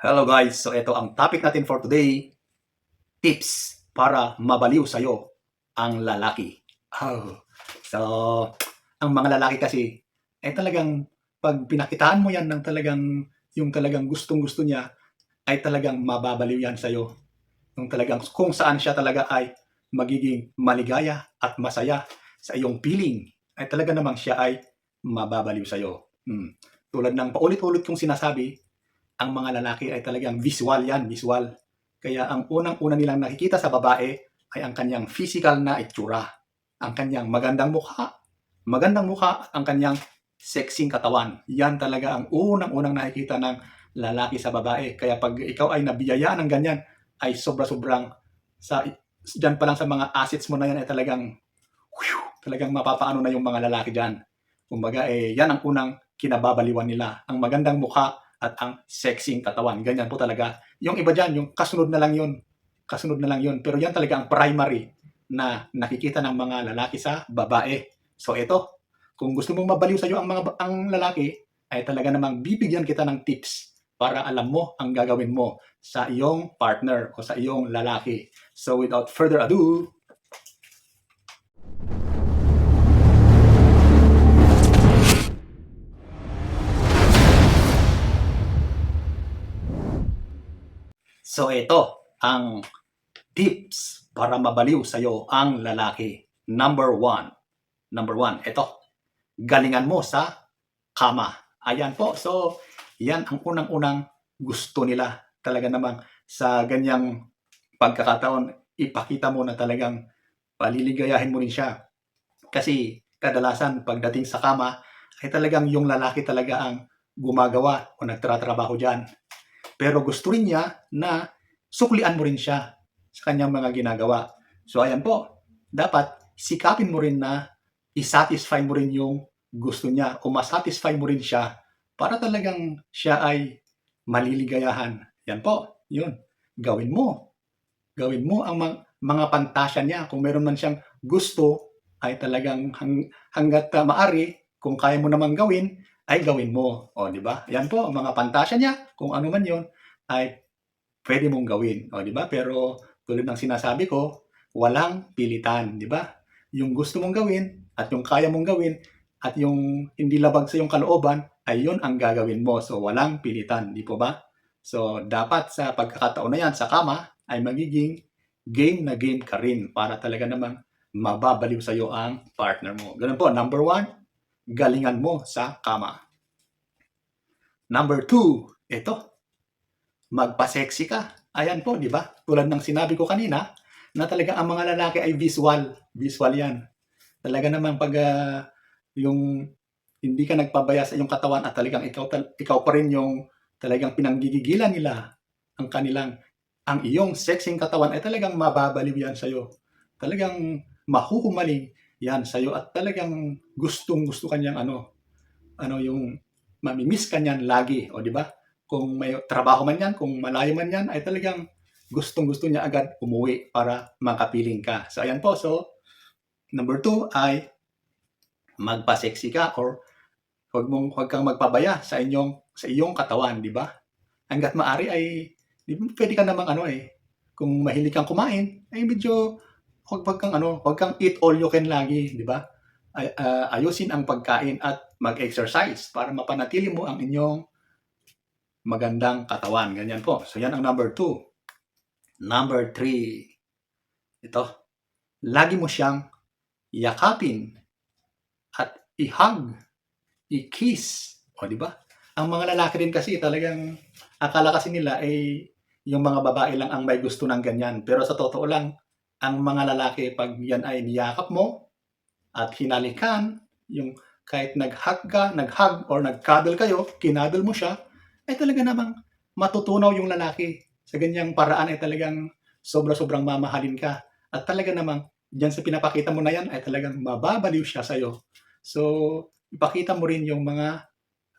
Hello guys, so ito ang topic natin for today. Tips para mabaliw sa'yo ang lalaki. Oh. So, ang mga lalaki kasi, ay talagang pag pinakitaan mo yan ng talagang, yung talagang gustong-gusto niya, ay talagang mababaliw yan sa'yo. Yung talagang kung saan siya talaga ay magiging maligaya at masaya sa iyong feeling, ay talaga namang siya ay mababaliw sa'yo. Hmm. Tulad ng paulit-ulit kong sinasabi, ang mga lalaki ay talagang visual yan, visual. Kaya ang unang-una nilang nakikita sa babae ay ang kanyang physical na itsura. Ang kanyang magandang mukha. Magandang mukha at ang kanyang sexing katawan. Yan talaga ang unang-unang nakikita ng lalaki sa babae. Kaya pag ikaw ay nabiyayaan ng ganyan, ay sobra-sobrang sa diyan pa lang sa mga assets mo na yan ay talagang whew, talagang mapapaano na yung mga lalaki diyan. Kumbaga eh yan ang unang kinababaliwan nila. Ang magandang mukha at ang sexing katawan. Ganyan po talaga. Yung iba dyan, yung kasunod na lang yun. Kasunod na lang yun. Pero yan talaga ang primary na nakikita ng mga lalaki sa babae. So ito, kung gusto mong mabaliw sa iyo ang mga ang lalaki, ay talaga namang bibigyan kita ng tips para alam mo ang gagawin mo sa iyong partner o sa iyong lalaki. So without further ado, So ito ang tips para mabaliw sa iyo ang lalaki. Number one. Number one, ito. Galingan mo sa kama. Ayan po. So, yan ang unang-unang gusto nila. Talaga namang sa ganyang pagkakataon, ipakita mo na talagang paliligayahin mo rin siya. Kasi kadalasan pagdating sa kama, ay talagang yung lalaki talaga ang gumagawa o nagtratrabaho dyan. Pero gusto rin niya na suklian mo rin siya sa kanyang mga ginagawa. So ayan po, dapat sikapin mo rin na isatisfy mo rin yung gusto niya o masatisfy mo rin siya para talagang siya ay maliligayahan. Yan po, yun. Gawin mo. Gawin mo ang mga, mga pantasya niya. Kung meron man siyang gusto, ay talagang hang, hanggat uh, maari, kung kaya mo namang gawin, ay gawin mo. O, di ba? Yan po, mga pantasya niya, kung ano man yon ay pwede mong gawin. O, di ba? Pero tulad ng sinasabi ko, walang pilitan, di ba? Yung gusto mong gawin at yung kaya mong gawin at yung hindi labag sa yung kalooban, ay yun ang gagawin mo. So, walang pilitan, di po ba? So, dapat sa pagkakataon na yan sa kama, ay magiging game na game ka rin para talaga namang mababaliw sa iyo ang partner mo. Ganun po, number one, galingan mo sa kama. Number two, ito, magpa-sexy ka. Ayan po, di ba? Tulad ng sinabi ko kanina, na talaga ang mga lalaki ay visual. Visual yan. Talaga naman pag uh, yung hindi ka nagpabaya sa iyong katawan at talagang ikaw, ikaw pa rin yung talagang pinanggigigilan nila ang kanilang ang iyong sexing katawan ay talagang mababaliw yan sa'yo. Talagang mahuhumaling yan sa'yo at talagang gustong gusto kanyang ano, ano yung mamimiss kanyan lagi. O di ba? Kung may trabaho man yan, kung malayo man yan, ay talagang gustong gusto niya agad umuwi para makapiling ka. So ayan po. So number two ay magpa-sexy ka or huwag mong huwag kang magpabaya sa inyong sa iyong katawan, di ba? Hangga't maari ay di ba, pwede ka namang ano eh kung mahilig kang kumain, ay medyo huwag wag kang ano, huwag kang eat all you can lagi, di ba? Ay, uh, ayusin ang pagkain at mag-exercise para mapanatili mo ang inyong magandang katawan. Ganyan po. So yan ang number two. Number three. Ito. Lagi mo siyang yakapin at i-hug i-kiss. O, di ba? Ang mga lalaki rin kasi talagang akala kasi nila ay yung mga babae lang ang may gusto ng ganyan. Pero sa totoo lang, ang mga lalaki pag yan ay niyakap mo at hinalikan, yung kahit nag-hug ka, nag-hug or nag-cuddle kayo, kinadle mo siya, ay talaga namang matutunaw yung lalaki. Sa ganyang paraan ay talagang sobra-sobrang mamahalin ka. At talaga namang diyan sa pinapakita mo na yan ay talagang mababaliw siya sa'yo. So, ipakita mo rin yung mga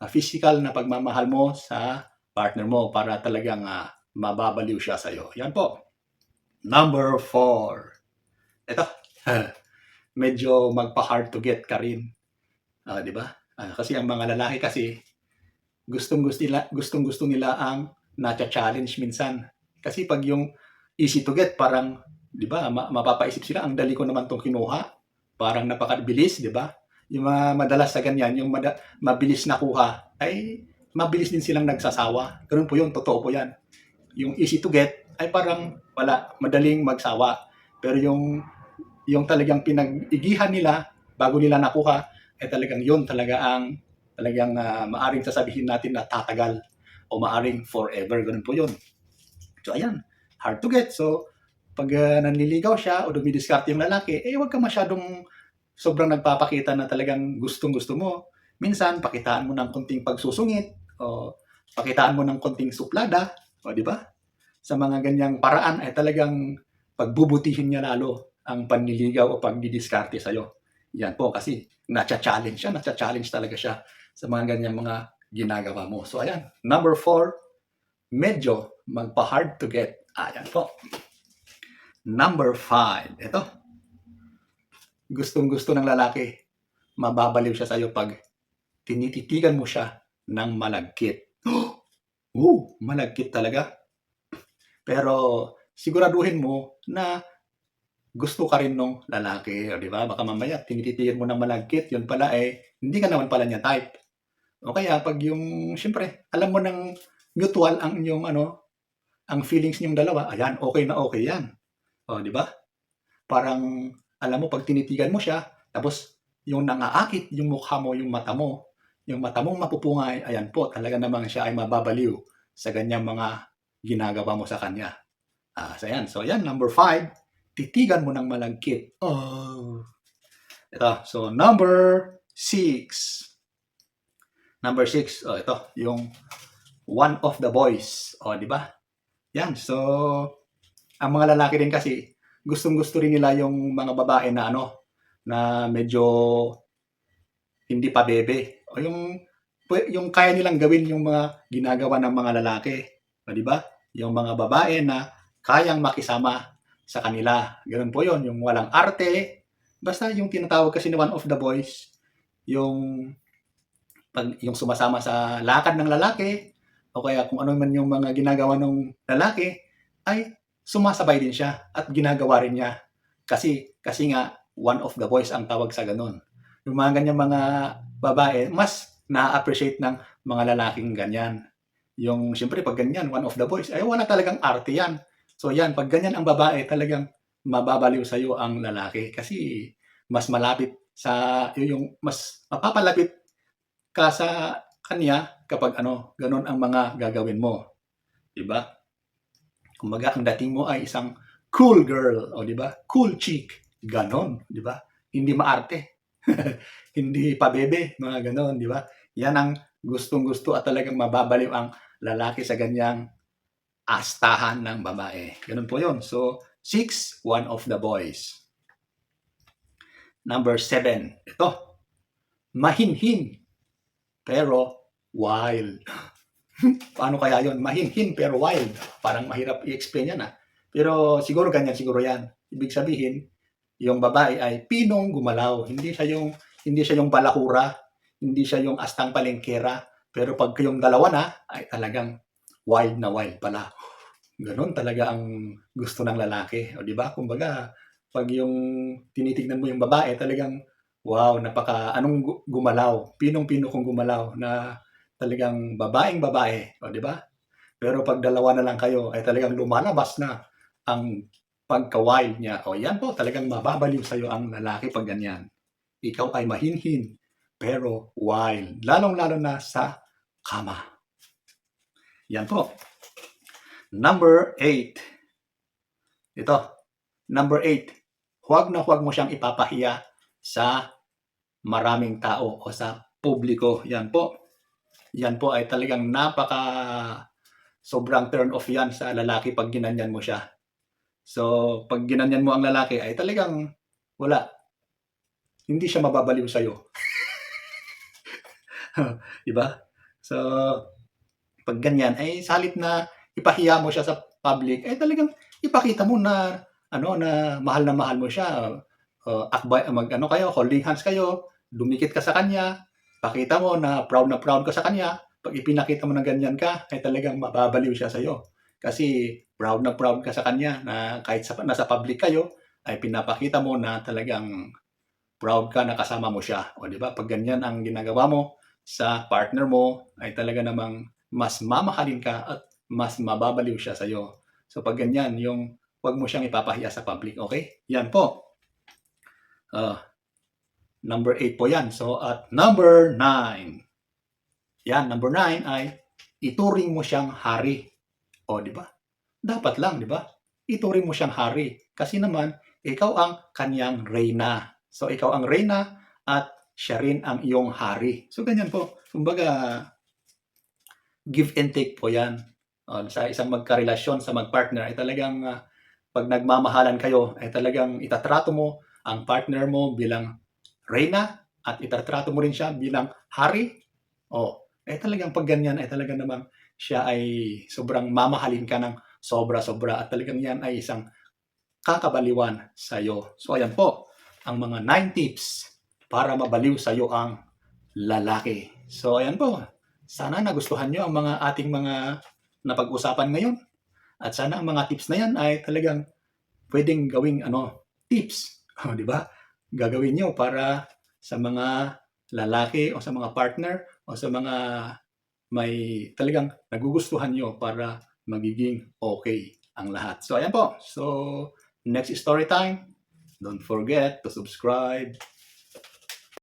uh, physical na pagmamahal mo sa partner mo para talagang uh, mababaliw siya sa iyo. Yan po. Number four. Ito. medyo magpa-hard to get ka rin. Uh, di ba? Uh, kasi ang mga lalaki kasi gustong gusto nila gustong gusto nila ang nacha-challenge minsan. Kasi pag yung easy to get, parang, di ba, ma- mapapaisip sila, ang dali ko naman itong kinuha. Parang napakabilis, di ba? Yung mga madalas sa ganyan, yung mada- mabilis na kuha, ay mabilis din silang nagsasawa. Ganun po yun, totoo po yan. Yung easy to get, ay parang wala, madaling magsawa. Pero yung yung talagang pinag-igihan nila bago nila nakuha, ay talagang yun talaga ang talagang ah, maaring sasabihin natin na tatagal o maaring forever. Ganun po yun. So ayan, hard to get. So pag ah, nanliligaw siya o dumidiskarte yung lalaki, eh huwag ka masyadong sobrang nagpapakita na talagang gustong-gusto mo. Minsan, pakitaan mo ng konting pagsusungit o pakitaan mo ng konting suplada, o di ba? Sa mga ganyang paraan ay talagang pagbubutihin niya lalo ang panliligaw o pagdidiskarte sa'yo. Yan po kasi nacha-challenge siya, nacha-challenge talaga siya sa mga ganyang mga ginagawa mo. So ayan, number four, medyo magpa-hard to get. Ayan po. Number five, ito. Gustong gusto ng lalaki, mababaliw siya sa'yo pag tinititigan mo siya ng malagkit. Oh, malagkit talaga. Pero siguraduhin mo na gusto ka rin nung lalaki, o di ba? Baka mamaya tinititigan mo ng malagkit, yun pala eh, hindi ka naman pala niya type. O kaya pag yung, syempre, alam mo ng mutual ang inyong ano, ang feelings niyong dalawa, ayan, okay na okay yan. O, di ba? Parang, alam mo, pag tinitigan mo siya, tapos yung nangaakit, yung mukha mo, yung mata mo, yung mata mong mapupungay, ayan po, talaga namang siya ay mababaliw sa ganyang mga ginagawa mo sa kanya. Ah, so ayan. So ayan, number five, titigan mo ng malagkit. Oh. Ito. So, number six. Number six, oh, ito, yung one of the boys. O, di ba? Yan. So, ang mga lalaki din kasi, gustong-gusto rin nila yung mga babae na ano, na medyo hindi pa bebe. O yung, yung kaya nilang gawin yung mga ginagawa ng mga lalaki. O, di ba? Yung mga babae na kayang makisama sa kanila. Ganun po yon yung walang arte. Basta yung tinatawag kasi ni one of the boys, yung pag yung sumasama sa lakad ng lalaki o kaya kung ano man yung mga ginagawa ng lalaki ay sumasabay din siya at ginagawa rin niya kasi kasi nga one of the boys ang tawag sa ganun. Yung mga ganyan mga babae, mas na-appreciate ng mga lalaking ganyan. Yung siyempre pag ganyan, one of the boys, ay wala talagang arte yan. So yan, pag ganyan ang babae, talagang mababaliw sa iyo ang lalaki kasi mas malapit sa yung mas mapapalapit ka sa kanya kapag ano, ganun ang mga gagawin mo. 'Di ba? Kumbaga ang dating mo ay isang cool girl, o 'di ba? Cool chick. Ganon, 'di ba? Hindi maarte. Hindi pabebe, mga ganon, 'di ba? Yan ang gustong-gusto at talagang mababaliw ang lalaki sa ganyang astahan ng babae. Ganun po yun. So, six, one of the boys. Number seven, ito. Mahinhin, pero wild. Paano kaya yon? Mahinhin, pero wild. Parang mahirap i-explain yan ah. Pero siguro ganyan, siguro yan. Ibig sabihin, yung babae ay pinong gumalaw. Hindi siya yung, hindi siya yung balakura. Hindi siya yung astang palengkera. Pero pag kayong dalawa na, ay talagang wild na wild pala. Ganon talaga ang gusto ng lalaki. O di ba? Kumbaga, pag yung tinitignan mo yung babae, talagang wow, napaka anong gu- gumalaw. Pinong-pino kong gumalaw na talagang babaeng babae. O di ba? Pero pag dalawa na lang kayo, ay talagang lumalabas na ang pagka-wild niya. O yan po, talagang mababaliw sa'yo ang lalaki pag ganyan. Ikaw ay mahinhin, pero wild. Lalong-lalo na sa kama. Yan po. Number eight. Ito. Number eight. Huwag na huwag mo siyang ipapahiya sa maraming tao o sa publiko. Yan po. Yan po ay talagang napaka sobrang turn off yan sa lalaki pag ginanyan mo siya. So, pag ginanyan mo ang lalaki ay talagang wala. Hindi siya mababaliw sa'yo. diba? So, pag ganyan, ay salit na ipahiya mo siya sa public, ay talagang ipakita mo na ano na mahal na mahal mo siya. Uh, akbay, mag ano kayo, holding hands kayo, dumikit ka sa kanya, pakita mo na proud na proud ka sa kanya, pag ipinakita mo na ganyan ka, ay talagang mababaliw siya sa'yo. Kasi proud na proud ka sa kanya na kahit sa, nasa public kayo, ay pinapakita mo na talagang proud ka na kasama mo siya. O di ba? Pag ganyan ang ginagawa mo sa partner mo, ay talaga namang mas mamahalin ka at mas mababaliw siya sa'yo. So pag ganyan, yung wag mo siyang ipapahiya sa public, okay? Yan po. Ah, number 8 po yan. So at number 9. Yan, number 9 ay ituring mo siyang hari. O, di ba? Dapat lang, di ba? Ituring mo siyang hari. Kasi naman, ikaw ang kanyang reyna. So, ikaw ang reyna at siya rin ang iyong hari. So, ganyan po. Kumbaga, give and take po yan. O, sa isang magkarelasyon, sa magpartner, ay talagang ah, pag nagmamahalan kayo, ay talagang itatrato mo ang partner mo bilang reyna at itatrato mo rin siya bilang hari. O, eh talagang pag ganyan ay talagang namang siya ay sobrang mamahalin ka ng sobra-sobra at talagang yan ay isang kakabaliwan sa iyo. So ayan po, ang mga 9 tips para mabaliw sa iyo ang lalaki. So ayan po, sana nagustuhan nyo ang mga ating mga napag-usapan ngayon. At sana ang mga tips na yan ay talagang pwedeng gawing ano, tips. O, di ba? Gagawin nyo para sa mga lalaki o sa mga partner o sa mga may talagang nagugustuhan nyo para magiging okay ang lahat. So, ayan po. So, next story time. Don't forget to subscribe,